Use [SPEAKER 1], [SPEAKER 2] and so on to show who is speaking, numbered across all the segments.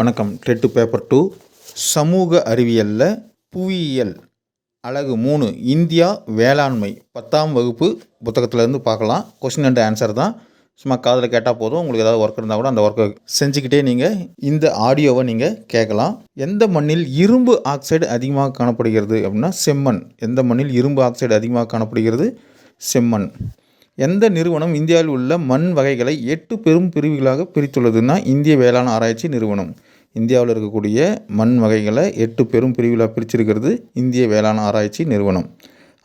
[SPEAKER 1] வணக்கம். TET paper two. சமூக அறிவியலில் புவியியல். அழகு மூணு. இந்தியா வேளாண்மை. பத்தாம் வகுப்பு புத்தகத்திலேருந்து பார்க்கலாம். கொஸ்டின் அண்ட் ஆன்சர் தான். சும்மா காதில் கேட்டால் போதும். உங்களுக்கு ஏதாவது ஒர்க் இருந்தால் கூட அந்த ஒர்க்கை செஞ்சுக்கிட்டே நீங்கள் இந்த ஆடியோவை நீங்கள் கேட்கலாம். எந்த மண்ணில் இரும்பு ஆக்சைடு அதிகமாக காணப்படுகிறது அப்படின்னா செம்மண். எந்த மண்ணில் இரும்பு ஆக்சைடு அதிகமாக காணப்படுகிறது? செம்மண். எந்த நிறுவனம் இந்தியாவில் உள்ள மண் வகைகளை எட்டு பெரும் பிரிவுகளாக பிரித்துள்ளதுன்னா இந்திய வேளாண் ஆராய்ச்சி நிறுவனம். இந்தியாவில் இருக்கக்கூடிய மண் வகைகளை எட்டு பெரும் பிரிவுகளாக பிரிச்சிருக்கிறது இந்திய வேளாண் ஆராய்ச்சி நிறுவனம்.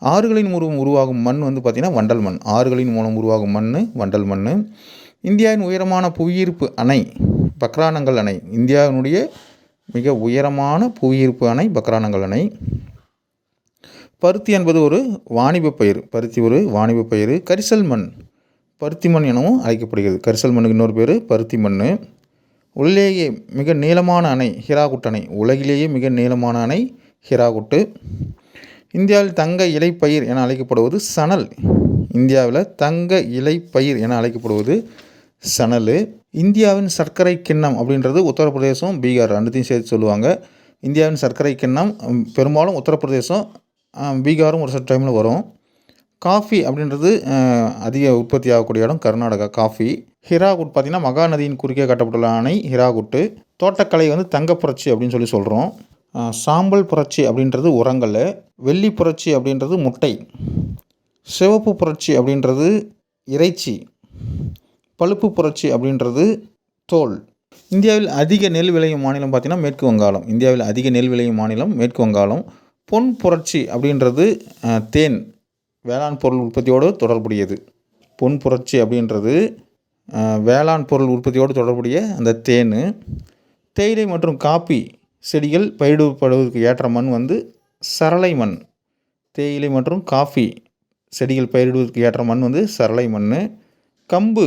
[SPEAKER 1] ஆறுகளின் மூலம் உருவாகும் மண் வந்து பார்த்திங்கன்னா வண்டல் மண். ஆறுகளின் மூலம் உருவாகும் மண் வண்டல் மண். இந்தியாவின் உயரமான புவியீர்ப்பு அணை பக்ரானங்கள் அணை. இந்தியாவினுடைய மிக உயரமான புவியீர்ப்பு அணை பக்ரானங்கள் அணை. பருத்தி என்பது ஒரு வாணிப பயிர். பருத்தி ஒரு வாணிப பயிர். கரிசல் மண். பருத்தி மண் எனவும் அழைக்கப்படுகிறது. கரிசல் மண்ணுக்கு இன்னொரு பேர் பருத்தி மண் உள்ளேயே மிக நீளமான அணை ஹிராகுட் அணை உலகிலேயே மிக நீளமான அணை ஹிராகுட்டு. இந்தியாவில் தங்க இலைப்பயிர் என அழைக்கப்படுவது சணல். இந்தியாவில் தங்க இலைப்பயிர் என அழைக்கப்படுவது சணல். இந்தியாவின் சர்க்கரை கிண்ணம் அப்படின்றது உத்தரப்பிரதேசம் பீகார் ரெண்டுத்தையும் சேர்த்து சொல்லுவாங்க. இந்தியாவின் சர்க்கரை கிண்ணம் பெரும்பாலும் உத்தரப்பிரதேசம் பீகாரும் ஒரு சில டைமில் வரும். காஃபி அப்படின்றது அதிக உற்பத்தி ஆகக்கூடிய இடம் கர்நாடகா. காஃபி. ஹிராகுட் பார்த்திங்கன்னா மகாநதியின் குறுக்கே கட்டப்பட்டுள்ள அணை ஹிராகுட்டு. தோட்டக்கலை வந்து தங்க புரட்சி அப்படின்னு சொல்லி சொல்கிறோம் சாம்பல் புரட்சி அப்படின்றது உரங்கள் வெள்ளி புரட்சி அப்படின்றது முட்டை. சிவப்பு புரட்சி அப்படின்றது இறைச்சி. பழுப்பு புரட்சி அப்படின்றது தோல். இந்தியாவில் அதிக நெல் விளையும் மாநிலம் பார்த்திங்கன்னா மேற்கு வங்காளம். இந்தியாவில் அதிக நெல் விளையும் மாநிலம் மேற்கு வங்காளம். பொன் புரட்சி அப்படின்றது தேன். வேளாண் பொருள் உற்பத்தியோடு தொடர்புடையது. பொன் புரட்சி அப்படின்றது வேளாண் பொருள் உற்பத்தியோடு தொடர்புடைய அந்த தேன். தேயிலை மற்றும் காப்பி செடிகள் பயிரிடப்படுவதற்கு ஏற்ற மண் வந்து சரளை மண். தேயிலை மற்றும் காஃபி செடிகள் பயிரிடுவதற்கு ஏற்ற மண் வந்து சரளை மண். கம்பு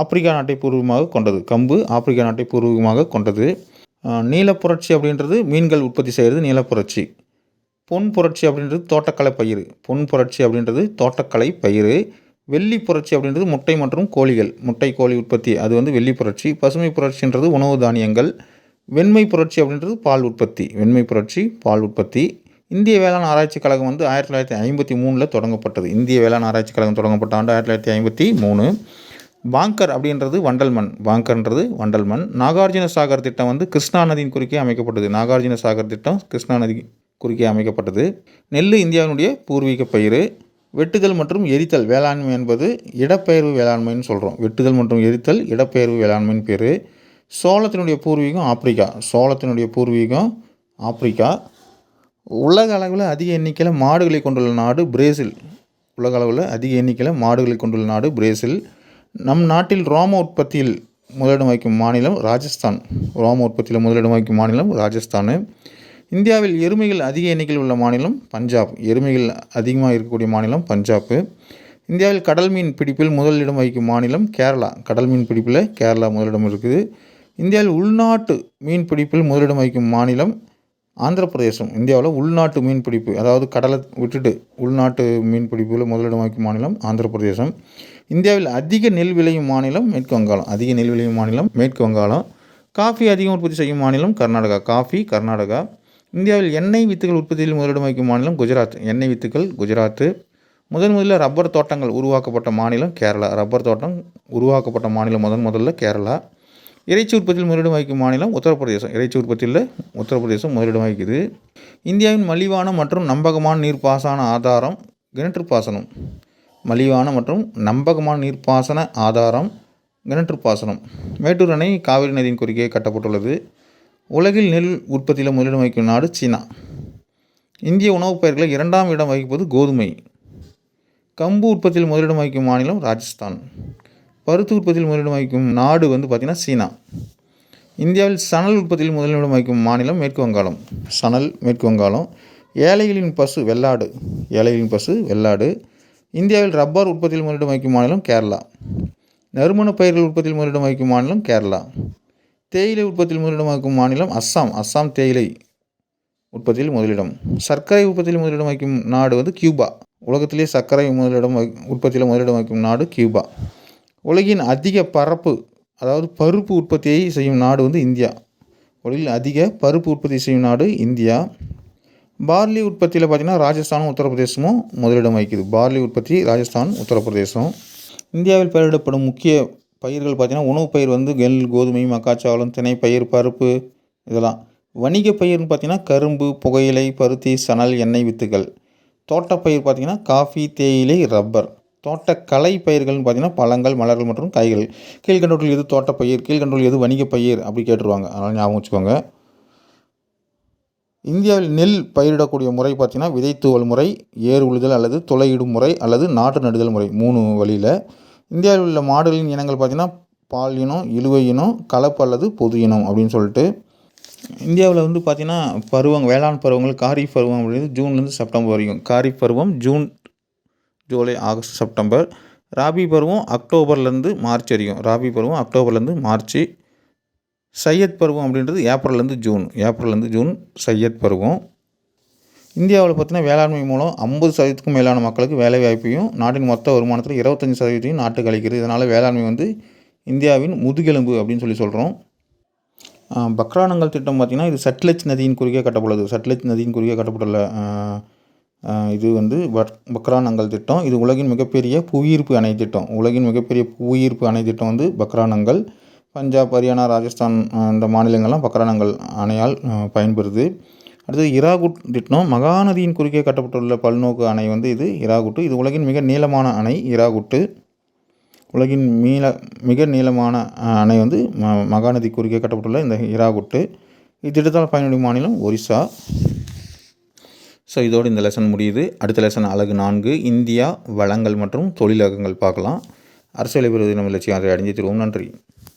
[SPEAKER 1] ஆப்பிரிக்கா நாட்டை பூர்வமாக கொண்டது. கம்பு ஆப்பிரிக்கா நாட்டை பூர்வமாக கொண்டது. நீலப்புரட்சி அப்படின்றது மீன்கள் உற்பத்தி செய்கிறது நீலப்புரட்சி. பொன் புரட்சி அப்படின்றது தோட்டக்கலை பயிர் பொன் புரட்சி அப்படின்றது தோட்டக்கலை பயிர் வெள்ளி புரட்சி அப்படின்றது முட்டை மற்றும் கோழிகள். முட்டை கோழி உற்பத்தி அது வந்து வெள்ளி புரட்சி. பசுமை புரட்சின்றது உணவு தானியங்கள். வெண்மை புரட்சி அப்படின்றது பால் உற்பத்தி. வெண்மை புரட்சி பால் உற்பத்தி. இந்திய வேளாண் ஆராய்ச்சி கழகம் வந்து ஆயிரத்தி தொள்ளாயிரத்தி ஐம்பத்தி மூணில் தொடங்கப்பட்டது. இந்திய வேளாண் ஆராய்ச்சி கழகம் தொடங்கப்பட்ட ஆண்டு ஆயிரத்தி தொள்ளாயிரத்தி ஐம்பத்தி மூணு. பாங்கர் அப்படின்றது வண்டல் மண். பாங்கர்ன்றது வண்டல் மண். நாகார்ஜுன சாகர் திட்டம் வந்து கிருஷ்ணா நதியின் குறுக்கே அமைக்கப்பட்டது. நாகார்ஜுன சாகர் திட்டம் கிருஷ்ணா நதி குறுக்கே அமைக்கப்பட்டது. நெல் இந்தியாவினுடைய பூர்வீக பயிர் வெட்டுதல் மற்றும் எரித்தல் வேளாண்மை என்பது இடப்பெயர்வு வேளாண்மைன்னு சொல்கிறோம் வெட்டுதல் மற்றும் எரித்தல் இடப்பெயர்வு வேளாண்மைன்னு பேர். சோளத்தினுடைய பூர்வீகம் ஆப்பிரிக்கா. சோளத்தினுடைய பூர்வீகம் ஆப்பிரிக்கா. உலக அளவில் அதிக எண்ணிக்கையில் மாடுகளை கொண்டுள்ள நாடு பிரேசில். உலக அளவில் அதிக எண்ணிக்கையில் மாடுகளை கொண்டுள்ள நாடு பிரேசில். நம் நாட்டில் ரோம உற்பத்தியில் முதலிடம் வகிக்கும் மாநிலம் ராஜஸ்தான். ரோம உற்பத்தியில் முதலிடம் வகிக்கும் மாநிலம் ராஜஸ்தான். இந்தியாவில் எருமைகள் அதிக எண்ணிக்கையில் உள்ள மாநிலம் பஞ்சாப். எருமைகள் அதிகமாக இருக்கக்கூடிய மாநிலம் பஞ்சாப் இந்தியாவில் கடல் மீன் பிடிப்பில் முதலிடம் வகிக்கும் மாநிலம் கேரளா. கடல் மீன் பிடிப்பில் கேரளா முதலிடம் இருக்குது. இந்தியாவில் உள்நாட்டு மீன் பிடிப்பில் முதலிடம் வகிக்கும் மாநிலம் ஆந்திர பிரதேசம் இந்தியாவில் உள்நாட்டு மீன் பிடிப்பு அதாவது கடலை விட்டுட்டு உள்நாட்டு மீன் பிடிப்பில் முதலிடம் வகிக்கும் மாநிலம் ஆந்திர பிரதேசம் இந்தியாவில் அதிக நெல் விளையும் மாநிலம் மேற்கு வங்காளம். அதிக நெல் விளையும் மாநிலம் மேற்கு வங்காளம். காஃபி அதிகம் உற்பத்தி செய்யும் மாநிலம் கர்நாடகா. காஃபி கர்நாடகா. இந்தியாவில் எண்ணெய் வித்துகள் உற்பத்தியில் முதலிடம் வகிக்கும் மாநிலம் குஜராத். எண்ணெய் வித்துக்கள் குஜராத் முதன் முதலில் ரப்பர் தோட்டங்கள் உருவாக்கப்பட்ட மாநிலம் கேரளா. ரப்பர் தோட்டம் உருவாக்கப்பட்ட மாநிலம் முதன் முதல்ல கேரளா. இறைச்சி உற்பத்தியில் முதலிடம் வகிக்கும் மாநிலம் உத்தரப்பிரதேசம். இறைச்சி உற்பத்தியில் உத்தரப்பிரதேசம் முதலிடம் வகிக்குது. இந்தியாவின் மலிவான மற்றும் நம்பகமான நீர்ப்பாசன ஆதாரம் கிணற்று பாசனம் மலிவான மற்றும் நம்பகமான நீர்ப்பாசன ஆதாரம் கிணற்று பாசனம் மேட்டூர் அணை காவிரி நதியின் குறுக்கே கட்டப்பட்டுள்ளது. உலகில் நெல் உற்பத்தியில் முதலிடம் வகிக்கும் நாடு சீனா. இந்திய உணவுப் பயிர்களில் இரண்டாம் இடம் வகிப்பது கோதுமை. கம்பு உற்பத்தியில் முதலிடம் வகிக்கும் மாநிலம் ராஜஸ்தான். பருத்தி உற்பத்தியில் முதலிடம் வகிக்கும் நாடு வந்து பார்த்திங்கன்னா சீனா. இந்தியாவில் சணல் உற்பத்தியில் முதலிடம் வகிக்கும் மாநிலம் மேற்கு வங்காளம். சணல் மேற்கு வங்காளம். ஏழைகளின் பசு வெள்ளாடு. ஏழைகளின் பசு வெள்ளாடு. இந்தியாவில் ரப்பர் உற்பத்தியில் முதலிடம் வகிக்கும் மாநிலம் கேரளா. நறுமணப் பயிர்கள் உற்பத்தியில் முதலிடம் வகிக்கும் மாநிலம் கேரளா. தேயிலை உற்பத்தியில் முதலிடம் வகிக்கும் மாநிலம் அஸ்ஸாம். அஸ்ஸாம் தேயிலை உற்பத்தியில் முதலிடம். சர்க்கரை உற்பத்தியில் முதலிடம் வகிக்கும் நாடு வந்து கியூபா. உலகத்திலே சர்க்கரை முதலிடம் வை உற்பத்தியில் முதலிடம் வைக்கும் நாடு கியூபா. உலகின் அதிக பரப்பு அதாவது பருப்பு உற்பத்தியை செய்யும் நாடு வந்து இந்தியா. உலகில் அதிக பருப்பு உற்பத்தி செய்யும் நாடு இந்தியா. பார்லி உற்பத்தியில் பார்த்திங்கன்னா ராஜஸ்தானும் உத்தரப்பிரதேசமும் முதலிடம் வகிக்குது. பார்லி உற்பத்தி ராஜஸ்தான் உத்தரப்பிரதேசம். இந்தியாவில் பயிரிடப்படும் முக்கிய பயிர்கள் பார்த்திங்கன்னா உணவுப் பயிர் வந்து நெல் கோதுமை மக்காச்சோளம் திணை பயிர் பருப்பு இதெல்லாம். வணிக பயிர்னு பார்த்திங்கன்னா கரும்பு புகையிலை பருத்தி சணல் எண்ணெய் வித்துகள் தோட்டப்பயிர் பார்த்திங்கன்னா காஃபி தேயிலை ரப்பர். தோட்டக்கலை பயிர்கள்னு பார்த்திங்கன்னா பழங்கள் மலர்கள் மற்றும் காய்கள். கீழ்கண்டோட்டில் எது தோட்டப்பயிர் கீழ்கண்டோல் எது வணிக பயிர் அப்படி கேட்டுருவாங்க. அதனால் ஞாபகம் வச்சுக்கோங்க. இந்தியாவில் நெல் பயிரிடக்கூடிய முறை பார்த்திங்கன்னா விதைத்துவல் முறை ஏர் உழுதல் அல்லது துளையிடும் முறை அல்லது நாற்று நடுதல் முறை மூணு வழியில். இந்தியாவில் உள்ள மாடுகளின் இனங்கள் பார்த்திங்கன்னா பால் இனம் இழுவை இனம் கலப்பு அல்லது பொது இனம் அப்படின்னு சொல்லிட்டு இந்தியாவில் வந்து பார்த்திங்கன்னா பருவம் வேளாண் பருவங்கள் காரிஃப் பருவம் அப்படிங்கிறது ஜூன்லேருந்து செப்டம்பர் வரைக்கும். காரிஃப் பருவம் June July August September. Rabi பருவம் அக்டோபர்லேருந்து மார்ச் வரைக்கும். ராபி பருவம் அக்டோபர்லேருந்து மார்ச். சையத் பருவம் அப்படின்றது ஏப்ரல்லேருந்து ஜூன். ஏப்ரல்லேருந்து ஜூன் சையத் பருவம். இந்தியாவில் பார்த்தீங்கன்னா வேளாண்மை மூலம் ஐம்பது சதவீதத்துக்கும் மேலான மக்களுக்கு வேலை வாய்ப்பையும் நாட்டின் மொத்த வருமானத்தில் இருபத்தஞ்சி சதவீதத்தையும் நாட்டுக்கு அளிக்கிறது. இதனால் வேளாண்மை வந்து இந்தியாவின் முதுகெலும்பு அப்படின்னு சொல்லி சொல்கிறோம் பக்ரானங்கள் திட்டம் பார்த்திங்கன்னா இது சட்லஜ் நதியின் குறுக்கே கட்டப்பட்டது. சட்லஜ் நதியின் குறுக்கே கட்டப்பட்டுள்ள இது வந்து பக் பக்ரானங்கள் திட்டம். இது உலகின் மிகப்பெரிய புவியீர்ப்பு அணை திட்டம். உலகின் மிகப்பெரிய புவியீர்ப்பு அணை திட்டம் வந்து பக்ரானங்கள். பஞ்சாப் ஹரியானா ராஜஸ்தான் இந்த மாநிலங்கள்லாம் பக்ரானங்கள் அணையால் பயன்பெறுது அடுத்தது இராகுட் திட்டம் மகாநதியின் குறுக்கே கட்டப்பட்டுள்ள பல்நோக்கு அணை வந்து இது இராகுட்டு. இது உலகின் மிக நீளமான அணை இராகுட்டு. உலகின் மீள மிக நீளமான அணை வந்து ம மகாநதி குறுக்கே கட்டப்பட்டுள்ள இந்த இராகுட்டு. இத்திட்டத்தால் பயனுடைய மாநிலம் ஒரிசா. ஸோ இதோடு இந்த லெசன் முடியுது. அடுத்த லெசன் அழகு நான்கு இந்தியா வளங்கள் மற்றும் தொழிலகங்கள் பார்க்கலாம். அரசியலை பெறுவதை நம்ம லட்சியம் அதை அடைஞ்சு திருவோம். நன்றி.